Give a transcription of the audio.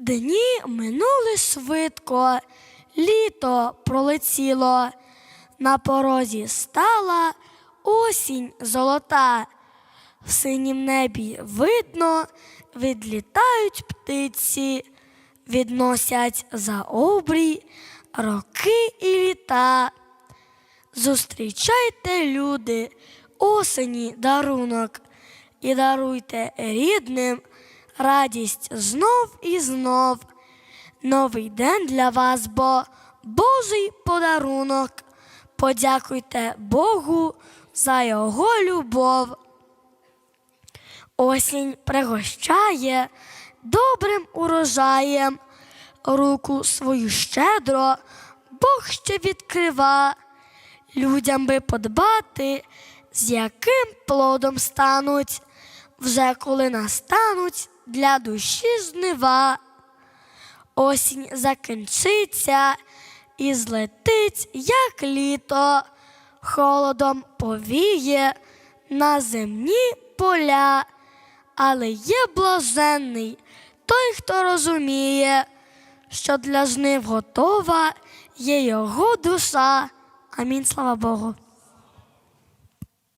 Дні минули швидко, літо пролетіло, на порозі стала осінь золота. В синім небі видно, відлітають птиці, відносять за обрій роки і літа. Зустрічайте, люди, осені дарунок і даруйте рідним радість знов і знов. Новий день для вас, бо Божий подарунок. Подякуйте Богу за його любов. Осінь пригощає добрим урожаєм, руку свою щедро Бог ще відкрива. Людям би подбати, з яким плодом стануть, вже коли настануть для душі жнива. Осінь закінчиться і злетить, як літо, холодом повіє на земні поля, але є блаженний той, хто розуміє, що для жнив готова є його душа. Амінь, слава Богу.